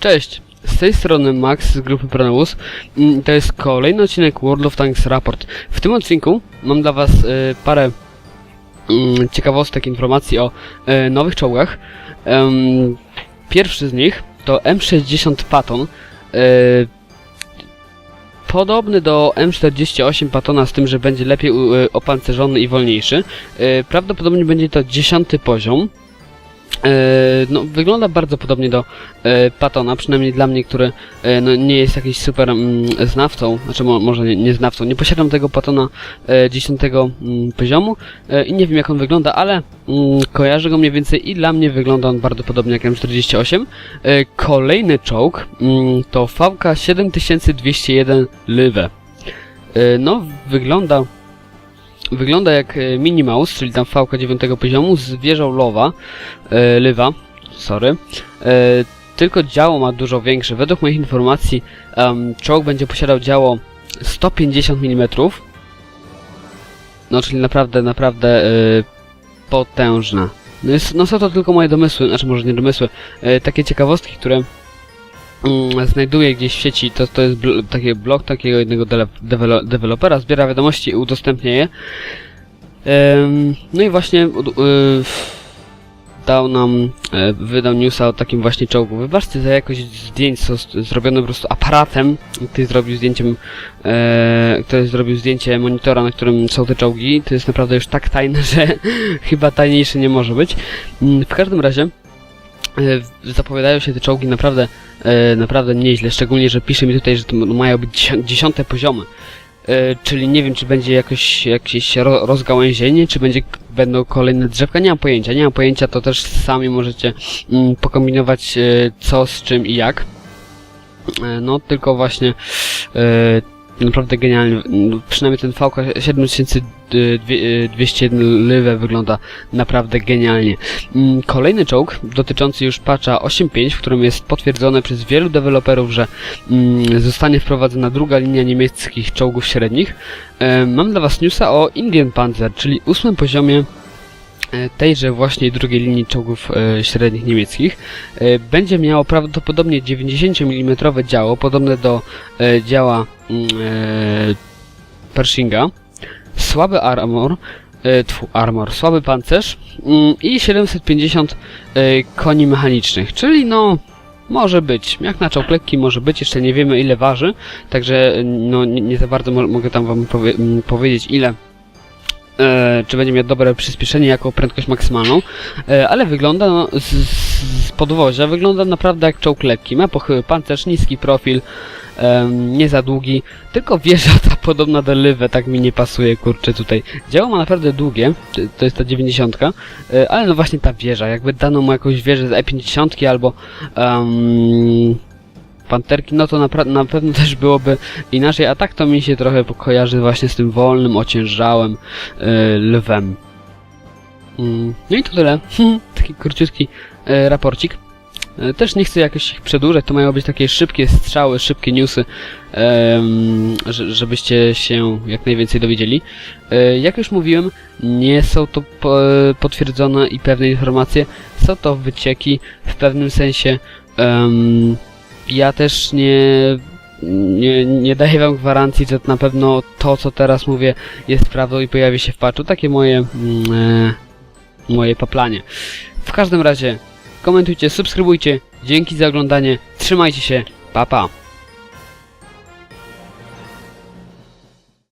Cześć, z tej strony Max z grupy Proneus. Mm, To jest kolejny odcinek World of Tanks Raport. W tym odcinku mam dla Was y, parę mm, ciekawostek, informacji o y, nowych czołgach. Em, pierwszy z nich to M60 Patton. y, Podobny do M48 Patona z tym, że będzie lepiej y, opancerzony i wolniejszy. Y, Prawdopodobnie będzie to dziesiąty poziom. E, no, wygląda bardzo podobnie do e, Patona, przynajmniej dla mnie, który e, no, nie jest jakiś super mm, znawcą, znaczy mo, może nie, nie znawcą, nie posiadam tego Patona e, 10 mm, poziomu e, i nie wiem jak on wygląda, ale mm, kojarzę go mniej więcej i dla mnie wygląda on bardzo podobnie jak M48. E, kolejny czołg mm, to VK 7201 Lywe. E, no, wygląda Wygląda jak e, Mini Mouse, czyli tam VK 9 poziomu z wieżą Lowa, e, Lywa, sorry. E, tylko działo ma dużo większe. Według moich informacji em, czołg będzie posiadał działo 150 mm. No, czyli naprawdę, naprawdę e, potężne. No, jest, no są to tylko moje domysły, znaczy może nie domysły, e, takie ciekawostki, które mm, znajduję gdzieś w sieci, to, to jest bl taki blog takiego jednego dewelo- dewelopera, zbiera wiadomości i udostępnia je. Em, no i właśnie ud- y, dał nam, e, wydał newsa o takim właśnie czołgu. Wybaczcie za jakość zdjęć, co zrobione po prostu aparatem. Ktoś zrobił zdjęciem, e, ktoś zrobił zdjęcie monitora, na którym są te czołgi. To jest naprawdę już tak tajne, że chyba tajniejsze nie może być. Mm, W każdym razie zapowiadają się te czołgi naprawdę, e, naprawdę nieźle, szczególnie, że pisze mi tutaj, że to mają być dziesią- dziesiąte poziomy. E, czyli nie wiem, czy będzie jakoś, jakieś ro, rozgałęzienie, czy będzie, będą kolejne drzewka, nie mam pojęcia, nie mam pojęcia, to też sami możecie mm, pokombinować e, co, z czym i jak. E, no, tylko właśnie e, naprawdę genialnie, no, przynajmniej ten VK 7201 Lywe wygląda naprawdę genialnie. Mm, Kolejny czołg dotyczący już patcha 8.5, w którym jest potwierdzone przez wielu deweloperów, że mm, zostanie wprowadzona druga linia niemieckich czołgów średnich. E, mam dla Was newsa o Indian Panzer, czyli ósmym poziomie e, tejże właśnie drugiej linii czołgów e, średnich niemieckich. E, będzie miało prawdopodobnie 90 mm działo, podobne do e, działa Pershinga. Słaby armor, e, tfu, armor, słaby pancerz mm, i 750 e, koni mechanicznych, czyli no może być, jak na czołg lekki może być, jeszcze nie wiemy ile waży, także no nie, nie za bardzo mo mogę tam wam powie m, powiedzieć ile e, czy będzie miał dobre przyspieszenie jako prędkość maksymalną, e, ale wygląda no, z, z podwozia, wygląda naprawdę jak czołg lekki, ma pochyły pancerz, niski profil, nie za długi, tylko wieża ta podobna do Lywe, tak mi nie pasuje, kurczę, tutaj. Działo ma naprawdę długie, to- jest ta 90, e, ale no właśnie ta wieża, jakby dano mu jakąś wieżę z E50 albo em, Panterki, no to napra- na pewno też byłoby inaczej, a tak to mi się trochę kojarzy właśnie z tym wolnym, ociężałym e, lwem. Mm, No i to tyle. Taki króciutki e, raporcik. E, Też nie chcę jakoś ich przedłużać, to mają być takie szybkie strzały, szybkie newsy, żebyście się jak najwięcej dowiedzieli. E, Jak już mówiłem, nie są to po, potwierdzone i pewne informacje, są to wycieki w pewnym sensie. Ja też nie, nie, nie daję wam gwarancji, że na pewno to, co teraz mówię, jest prawdą i pojawi się w patchu. Takie moje, mm, e, moje paplanie. W każdym razie, komentujcie, subskrybujcie. Dzięki za oglądanie. Trzymajcie się. Pa, pa.